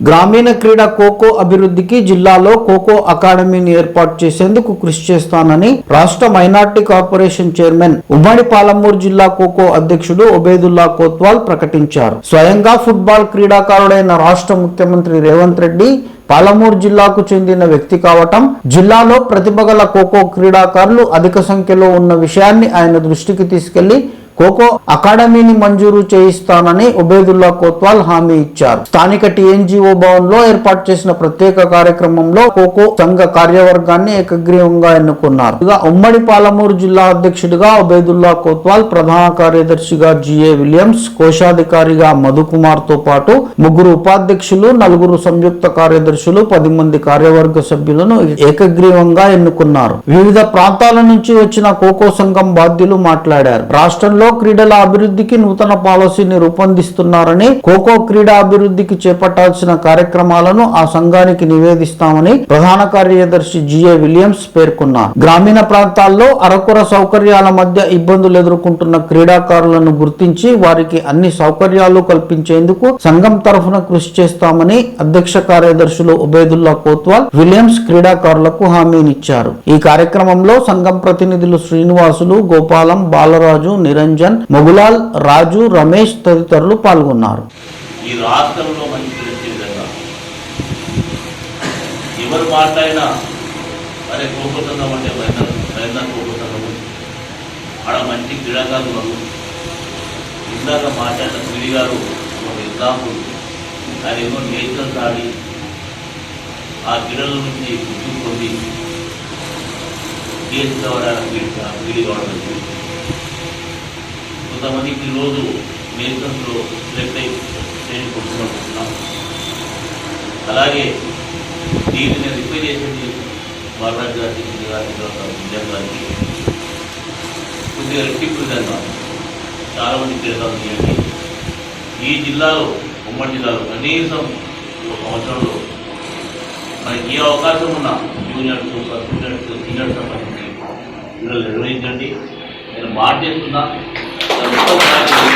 గ్రామీణ క్రీడా ఖోఖో అభివృద్ధికి జిల్లాలో ఖోఖో అకాడమీని ఏర్పాటు చేసేందుకు కృషి చేస్తానని రాష్ట్ర మైనార్టీ కార్పొరేషన్ చైర్మన్ ఉమ్మడి పాలమూరు జిల్లా ఖోఖో అధ్యక్షుడు ఒబేదుల్లా కోత్వాల్ ప్రకటించారు. స్వయంగా ఫుట్బాల్ క్రీడాకారుడైన రాష్ట్ర ముఖ్యమంత్రి రేవంత్ రెడ్డి పాలమూరు జిల్లాకు చెందిన వ్యక్తి కావటం జిల్లాలో ప్రతిభ గల ఖోఖో క్రీడాకారులు అధిక సంఖ్యలో ఉన్న విషయాన్ని ఆయన దృష్టికి తీసుకెళ్ళి ఖోఖో అకాడమీని మంజూరు చేయిస్తానని ఉబేదుల్లా కోత్వాల్ హామీ ఇచ్చారు. స్థానిక టీఎన్జీఓ భవన్లో ఏర్పాటు చేసిన ప్రత్యేక కార్యక్రమంలో ఖోఖో సంఘ కార్యవర్గాన్ని ఏకగ్రీవంగా ఎన్నుకున్నారు. ఇక ఉమ్మడి పాలమూరు జిల్లా అధ్యక్షుడిగా ఉబేదుల్లా కోత్వాల్ ప్రధాన కార్యదర్శిగా జిఏ విలియమ్స్ కోశాధికారిగా మధుకుమార్తో పాటు ముగ్గురు ఉపాధ్యక్షులు నలుగురు సంయుక్త కార్యదర్శులు పది మంది కార్యవర్గ సభ్యులను ఏకగ్రీవంగా ఎన్నుకున్నారు. వివిధ ప్రాంతాల నుంచి వచ్చిన ఖోఖో సంఘం బాధ్యులు మాట్లాడారు. రాష్ట్రంలో ఖోఖో క్రీడల అభివృద్ధికి నూతన పాలసీని రూపొందిస్తున్నారని ఖోఖో క్రీడా అభివృద్ధికి చేపట్టాల్సిన కార్యక్రమాలను ఆ సంఘానికి నివేదిస్తామని ప్రధాన కార్యదర్శి జిఏ విలియమ్స్ పేర్కొన్నారు. గ్రామీణ ప్రాంతాల్లో అరకొర సౌకర్యాల మధ్య ఇబ్బందులు ఎదుర్కొంటున్న క్రీడాకారులను గుర్తించి వారికి అన్ని సౌకర్యాలు కల్పించేందుకు సంఘం తరఫున కృషి చేస్తామని అధ్యక్ష కార్యదర్శులు ఉబేదుల్లా కోత్వాల్ విలియమ్స్ క్రీడాకారులకు హామీనిచ్చారు. ఈ కార్యక్రమంలో సంఘం ప్రతినిధులు శ్రీనివాసులు గోపాలం బాలరాజు నిరంజన్ మొగులాల్ రాజు రమేష్ తదితరులు పాల్గొన్నారు ఈ రాష్ట్రంలో మంచి విధంగా ఎవరు మాట్లాడినా అరే కోపసంగం అంటే ప్రయత్నం కోపసంగము ఆడ మంచి క్రీడాకారులు ఉన్నారు. ఇందాక మాట్లాడిన పిడి గారు ఒక ఎగ్జాంపుల్ ఆయన ఏమో నేషనల్స్ ఆడి ఆ క్రీడల నుంచి గుర్తు పొంది కేసు కావడానికి పిడి కావడం జరిగింది. కొంతమందికి ఈరోజు నేషనల్స్లో సెలెక్ట్ అయి స్టేజ్ కొట్టుకుంటున్నాం అలాగే దీనిని రిపేర్ చేసింది బాలరాజు గారికి సింగ్ గారికి విజయం గారికి కొద్దిగా రెట్టింపు విధంగా చాలామంది క్రీడాకారులు చేయండి ఈ జిల్లాలో ఉమ్మడి జిల్లాలో కనీసం ఒక సంవత్సరంలో మనకి ఏ అవకాశం ఉన్నా జూనియర్స్ జూనియర్స్ సీనియర్స్ సంబంధించి క్రీడలు నిర్వహించండి నేను మాట చేస్తున్నా దాన్ని ఒక్కసారి